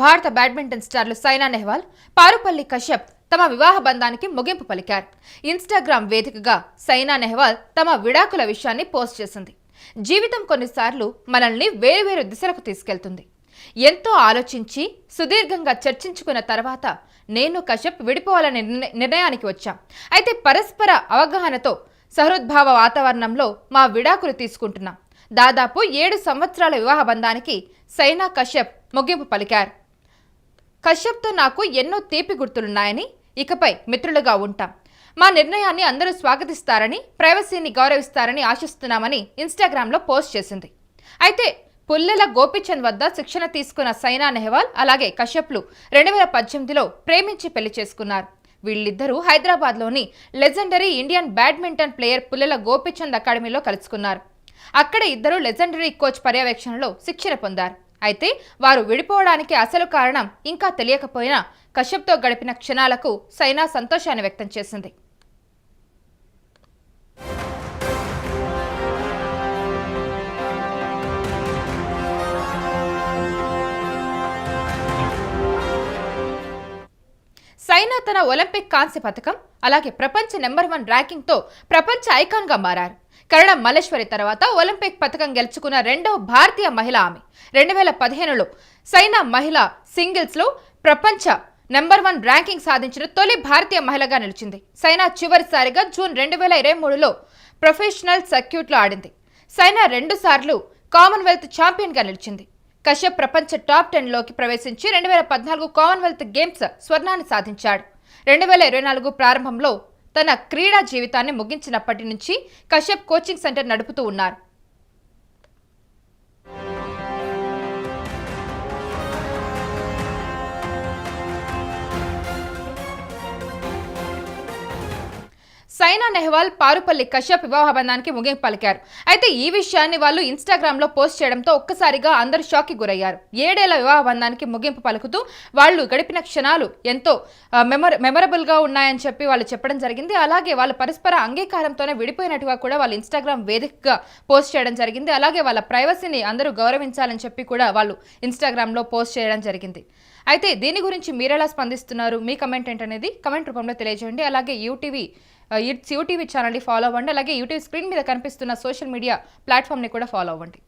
భారత బ్యాడ్మింటన్ స్టార్లు సైనా నెహ్వాల్ పారుపల్లి కశ్యప్ తమ వివాహ బంధానికి ముగింపు పలికారు. ఇన్స్టాగ్రామ్ వేదికగా సైనా నెహ్వాల్ తమ విడాకుల విషయాన్ని పోస్ట్ చేసింది. జీవితం కొన్నిసార్లు మనల్ని వేరువేరు దిశలకు తీసుకెళ్తుంది. ఎంతో ఆలోచించి సుదీర్ఘంగా చర్చించుకున్న తర్వాత నేను కశ్యప్ విడిపోవాలనే నిర్ణయానికి వచ్చాం. అయితే పరస్పర అవగాహనతో సహృద్భావ వాతావరణంలో మా విడాకులు తీసుకుంటున్నాం. దాదాపు ఏడు సంవత్సరాల వివాహ బంధానికి సైనా కశ్యప్ ముగింపు పలికారు. కశ్యప్తో నాకు ఎన్నో తీపి గుర్తులున్నాయని ఇకపై మిత్రులుగా ఉంటాం. మా నిర్ణయాన్ని అందరూ స్వాగతిస్తారని ప్రైవసీని గౌరవిస్తారని ఆశిస్తున్నామని ఇన్స్టాగ్రామ్లో పోస్ట్ చేసింది. అయితే పుల్లెల గోపిచంద్ వద్ద శిక్షణ తీసుకున్న సైనా నెహ్వాల్ అలాగే కశ్యప్లు రెండు వేల పద్దెనిమిదిలో ప్రేమించి పెళ్ళి చేసుకున్నారు. వీళ్ళిద్దరూ హైదరాబాద్లోని legendary Indian badminton player Pullela Gopichand అకాడమీలో కలుసుకున్నారు. అక్కడ ఇద్దరు లెజెండరీ కోచ్ పర్యవేక్షణలో శిక్షణ పొందారు. అయితే వారు విడిపోవడానికి అసలు కారణం ఇంకా తెలియకపోయినా కశ్యప్తో గడిపిన క్షణాలకు సైనా సంతోషాన్ని వ్యక్తం చేసింది. సైనా తన ఒలింపిక్ కాంస్య పథకం అలాగే ప్రపంచ నెంబర్ వన్ ర్యాంకింగ్తో ప్రపంచ ఐకాన్గా మారారు. కరణం మల్లేశ్వరి తర్వాత ఒలింపిక్ పథకం గెలుచుకున్న రెండవ భారతీయ మహిళ ఆమె. రెండు వేల పదిహేనులో సైనా మహిళ సింగిల్స్లో ప్రపంచ నెంబర్ వన్ ర్యాంకింగ్ సాధించిన తొలి భారతీయ మహిళగా నిలిచింది. సైనా చివరిసారిగా జూన్ రెండు వేల ఇరవై మూడులో ప్రొఫెషనల్ సర్క్యూట్లో ఆడింది. సైనా రెండుసార్లు కామన్వెల్త్ ఛాంపియన్గా నిలిచింది. కశ్యప్ ప్రపంచ టాప్ టెన్లోకి ప్రవేశించి రెండు వేల పద్నాలుగు కామన్వెల్త్ గేమ్స్ స్వర్ణాన్ని సాధించాడు. రెండు వేల ఇరవై నాలుగు ప్రారంభంలో తన క్రీడా జీవితాన్ని ముగించినప్పటి నుంచి కశ్యప్ కోచింగ్ సెంటర్ నడుపుతూ ఉన్నారు. సైనా నెహ్వాల్ పారుపల్లి కశ్యప్ వివాహ బంధానికి ముగింపు పలికారు. అయితే ఈ విషయాన్ని వాళ్ళు ఇన్స్టాగ్రామ్లో పోస్ట్ చేయడంతో ఒక్కసారిగా అందరూ షాక్కి గురయ్యారు. ఏడేళ్ళ వివాహ బంధానికి ముగింపు పలుకుతూ వాళ్ళు గడిపిన క్షణాలు ఎంతో మెమర మెమరబుల్గా ఉన్నాయని చెప్పి వాళ్ళు చెప్పడం జరిగింది. అలాగే వాళ్ళ పరస్పర అంగీకారంతోనే విడిపోయినట్టుగా కూడా వాళ్ళు ఇన్స్టాగ్రామ్ వేదికగా పోస్ట్ చేయడం జరిగింది. అలాగే వాళ్ళ ప్రైవసీని అందరూ గౌరవించాలని చెప్పి కూడా వాళ్ళు ఇన్స్టాగ్రామ్లో పోస్ట్ చేయడం జరిగింది. అయితే దీని గురించి మీరెలా స్పందిస్తున్నారు? మీ కమెంట్ ఏంటనేది కమెంట్ రూపంలో తెలియజేయండి. అలాగే యూటీవీ యూటీవీ ఛానల్ని ఫాలో అవ్వండి. అలాగే యూట్యూబ్ స్క్రీన్ మీద కనిపిస్తున్న సోషల్ మీడియా ప్లాట్ఫామ్ని కూడా ఫాలో అవ్వండి.